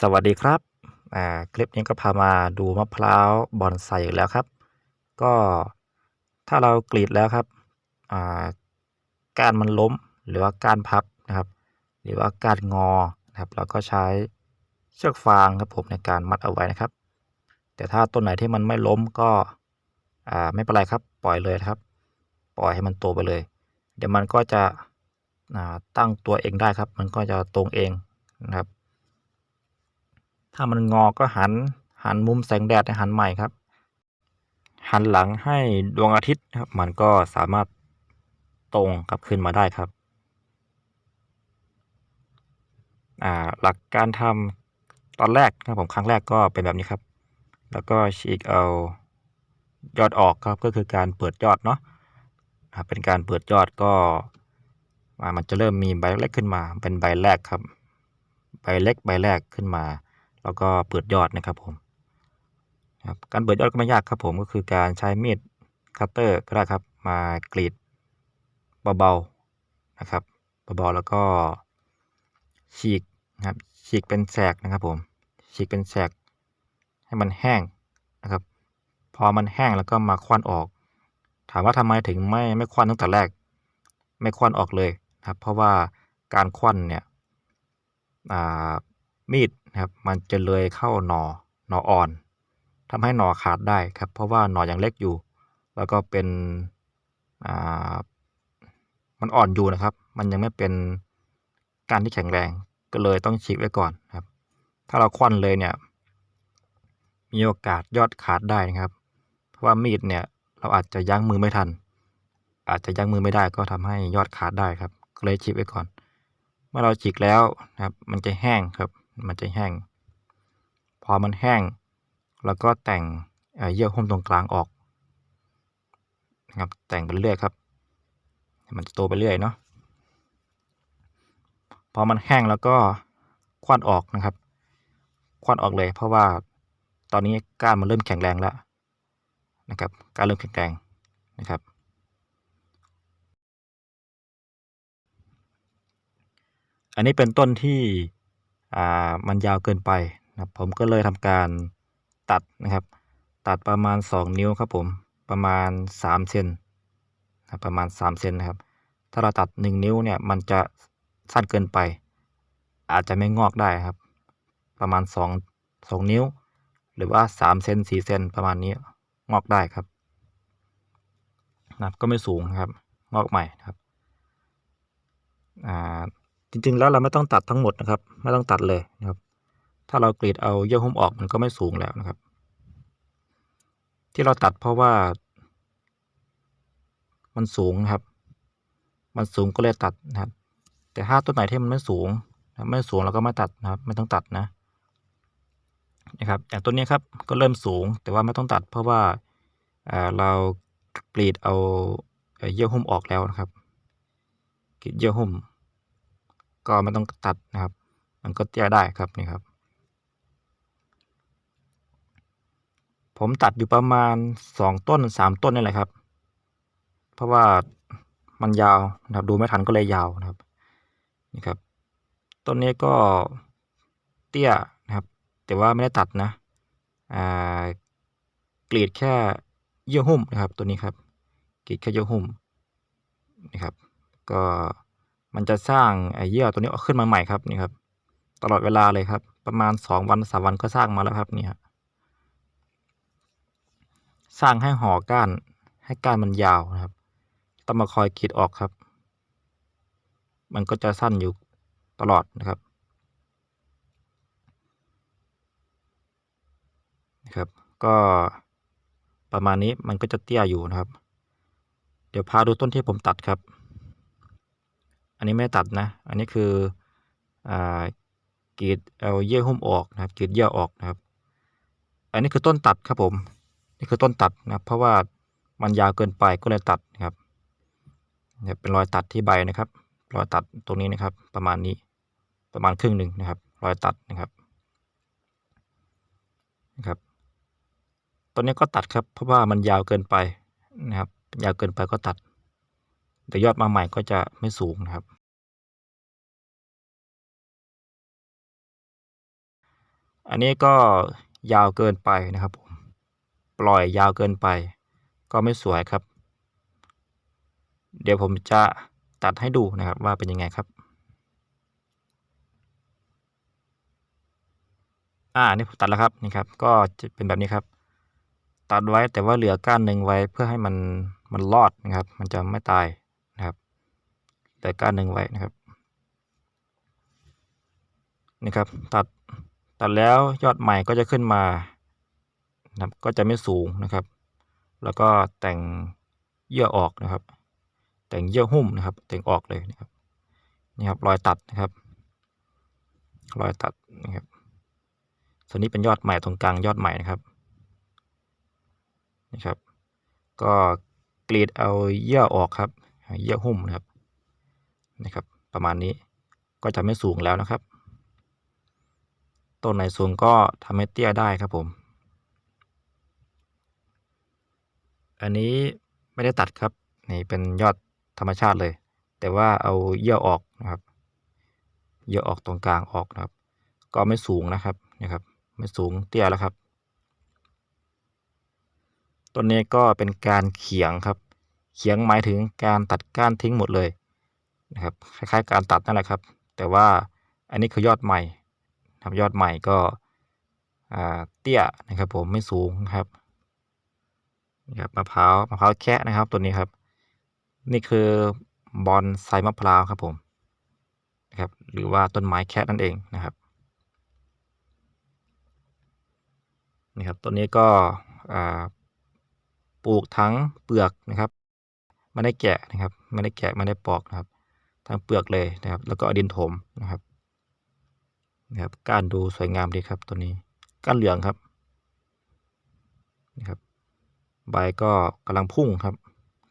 สวัสดีครับ อ่า คลิปนี้ก็พามาดูมะพร้าวบอนไซอีกแล้วครับ ก็ถ้าเรากรีดแล้วครับ อ่า ก้านมันล้มหรือว่าก้านพับนะครับ หรือว่าก้านงอนะครับ เราก็ใช้เชือกฟางครับผมในการมัดเอาไว้นะครับ แต่ถ้าต้นไหนที่มันไม่ล้มก็ อ่า ไม่เป็นไรครับ ปล่อยเลยครับ ปล่อยให้มันโตไปเลย เดี๋ยวมันก็จะ อ่า ตั้งตัวเองได้ครับ มันก็จะตรงเองนะครับ ถ้ามันงอก็หันหันมุมแสงแดดให้หันใหม่ครับ หันหลังให้ดวงอาทิตย์ครับมันก็สามารถตรงกลับขึ้นมาได้ครับอ่าหลักการทำตอนแรกนะครับผมครั้งแรกก็เป็นแบบนี้ครับ แล้วก็ฉีกเอายอดออกครับก็คือการเปิดยอดเนาะอ่าเป็นการเปิดยอดก็อ่ามันจะเริ่มมีใบเล็กขึ้นมา เป็นใบแรกครับ ใบเล็กใบแรกขึ้นมา แล้วก็เปิดยอดนะครับผมครับการเปิดยอดก็ไม่ยากครับผมก็คือการใช้มีดคัตเตอร์ก็ได้ครับมากรีดเบาๆนะครับเบาๆแล้วก็ฉีกนะครับฉีกเป็นแสกนะครับผมฉีกเป็นแสกให้มันแห้งนะครับ พอมันแห้งแล้วก็มาควันออก ถามว่าทำไมถึงไม่ไม่ควันตั้งแต่แรก ไม่ควันออกเลยนะครับ เพราะว่าการควันเนี่ยอ่า มีดนะครับมันจะเลยเข้าหนอหนออ่อนทำให้หนอขาดได้ครับ เพราะว่าหนอยังเล็กอยู่ แล้วก็เป็นอ่ามันอ่อนอยู่นะครับ มันยังไม่เป็นการที่แข็งแรงก็เลยต้องฉีกไว้ก่อนครับ ถ้าเราควันเลยเนี่ย มีโอกาสยอดขาดได้นะครับ เพราะว่ามีดเนี่ยเราอาจจะยั้งมือไม่ทัน อาจจะยั้งมือไม่ได้ก็ทำให้ยอดขาดได้ครับก็เลยฉีกไว้ก่อน เมื่อเราฉีกแล้วนะครับ มันจะแห้งครับ มันจะแห้ง พอมันแห้ง แล้วก็แต่งเยื่อหุ้มตรงกลางออกนะครับแต่งไปเรื่อยครับ มันจะโตไปเรื่อยเนาะพอมันแห้งแล้วก็ควันออกนะครับ ควันออกเลย เพราะว่าตอนนี้ก้านมันเริ่มแข็งแรงแล้วนะครับก้านเริ่มแข็งแรงนะครับ อันนี้เป็นต้นที่ มันยาวเกินไปนะผมก็เลยทำการตัดนะครับ ตัดประมาณ 2 นิ้วครับผมประมาณ3เซนนะประมาณ3เซนนะครับ ถ้าเราตัด 1 นิ้วเนี่ยมันจะสั้นเกินไป อาจจะไม่งอกได้ครับ ประมาณ 2 2 นิ้ว หรือว่า3เซน4เซนประมาณนี้งอกได้ครับนะก็ไม่สูงครับ งอกใหม่นะครับอ่า จริงๆ แล้วเราไม่ต้องตัดทั้งหมดนะครับ ไม่ต้องตัดเลยนะครับ ถ้าเรากรีดเอาเยื่อหุ้มออกมันก็ไม่สูงแล้วนะครับ ที่เราตัดเพราะว่า มันสูงครับ มันสูงก็เลยตัดนะครับ แต่ถ้าต้นไหนที่มันไม่สูงไม่สูงเราก็ไม่ตัดนะครับ ไม่ต้องตัดนะนะครับอย่างต้นนี้ครับก็เริ่มสูงแต่ว่าไม่ต้องตัด เพราะว่าเรากรีดเอาเยื่อหุ้มออกแล้วนะครับกรีดเยื่อหุ้ม ก็ไม่ต้องตัดนะครับ มันก็เตี้ยได้ครับนี่ครับ ผมตัดอยู่ประมาณสองต้นสามต้นนี่แหละครับ เพราะว่ามันยาวนะครับ ดูไม่ทันก็เลยยาวนะครับนี่ครับ ต้นนี้ก็เตี้ยนะครับ แต่ว่าไม่ได้ตัดนะอ่ากรีดแค่เยื่อหุ้มนะครับ ตัวนี้ครับกรีดแค่เยื่อหุ้มนะครับ ก็ มันจะสร้างไอ้เยื่อตัวนี้ขึ้นมาใหม่ครับนี่ครับ ตลอดเวลาเลยครับ ประมาณสองวันสามวันก็สร้างมาแล้วครับนี่ครับสร้างให้ห่อก้านให้ก้านมันยาวนะครับต้องมาคอยขีดออกครับ มันก็จะสั้นอยู่ตลอดนะครับนะครับก็ประมาณนี้มันก็จะเตี้ยอยู่นะครับ เดี๋ยวพาดูต้นที่ผมตัดครับ อันนี้ไม่ตัดนะ อันนี้คืออ่ากรีดเอาเยื่อหุ้มออกนะครับกรีดเยื่อออกนะครับ อันนี้คือต้นตัดครับผมนี่คือต้นตัดนะเพราะว่ามันยาวเกินไปก็เลยตัดนะครับเนี่ยเป็นรอยตัดที่ใบนะครับ รอยตัดตรงนี้นะครับ ประมาณนี้ประมาณครึ่งหนึ่งนะครับ รอยตัดนะครับนะครับตัวนี้ก็ตัดครับเพราะว่ามันยาวเกินไปนะครับ ยาวเกินไปก็ตัด เดี๋ยอดมาใหม่ก็จะไม่สูงนะครับ อันนี้ก็ยาวเกินไปนะครับผมปล่อยยาวเกินไป ก็ไม่สวยครับ เดี๋ยวผมจะตัดให้ดูนะครับว่าเป็นยังไงครับอ่านี่ผมตัดแล้วครับนี่ครับก็จะเป็นแบบนี้ครับ ตัดไว้แต่ว่าเหลือก้านหนึ่งไว้เพื่อให้มันมันรอดนะครับ มันจะไม่ตาย เหลือก้านหนึ่งไว้นะครับนี่ครับตัดตัดแล้วยอดใหม่ก็จะขึ้นมานะครับก็จะไม่สูงนะครับ แล้วก็แต่งเยื่อออกนะครับ แต่งเยื่อหุ้มนะครับ แต่งออกเลยนะครับนี่ครับรอยตัดนะครับ รอยตัดนะครับ ส่วนนี้เป็นยอดใหม่ตรงกลางยอดใหม่นะครับนะครับ ก็กรีดเอาเยื่อออกครับ เยื่อหุ้มนะครับ นะครับ ประมาณนี้ก็จะไม่สูงแล้วนะครับ ต้นไหนสูงก็ทำให้เตี้ยได้ครับผม อันนี้ไม่ได้ตัดครับ นี่เป็นยอดธรรมชาติเลย แต่ว่าเอาเยื่อออกนะครับ เยื่อออกตรงกลางออกนะครับ ก็ไม่สูงนะครับนะครับ ไม่สูงเตี้ยแล้วครับต้นนี้ก็เป็นการเขียงครับ เขียงหมายถึงการตัดก้านทิ้งหมดเลย นะครับคล้ายๆการตัดนั่นแหละครับ แต่ว่าอันนี้คือยอดใหม่ครับยอดใหม่ก็เตี้ยนะครับ ผมไม่สูงครับนี่ครับมะพร้าวมะพร้าวแคะนะครับ ตัวนี้ครับ นี่คือบอนไซมะพร้าวครับผมนะครับ หรือว่าต้นไม้แคะนั่นเองนะครับนี่ครับต้นนี้ก็ปลูกทั้งเปลือกนะครับ ไม่ได้แกะนะครับ ไม่ได้แกะไม่ได้ปอกนะครับ ทั้งเปลือกเลยนะครับ แล้วก็ดินถมนะครับนะครับก้านดูสวยงามดีครับตัวนี้ก้านเหลืองครับนะครับ ใบก็กำลังพุ่งครับ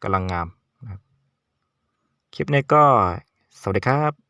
กำลังงามนะครับ คลิปนี้ก็สวัสดีครับ